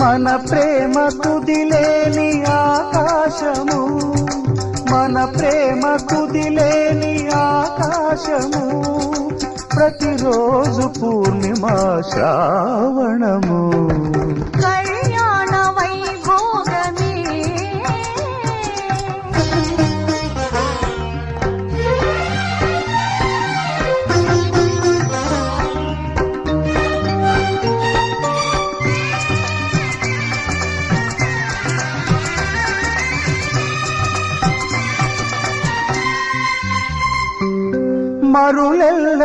మన ప్రేమ కుదిలేని ఆకాశము. మన ప్రేమ కుదిలేని ఆకాశము. ప్రతిరోజు పూర్ణిమ శ్రావణము. మరులెల్ల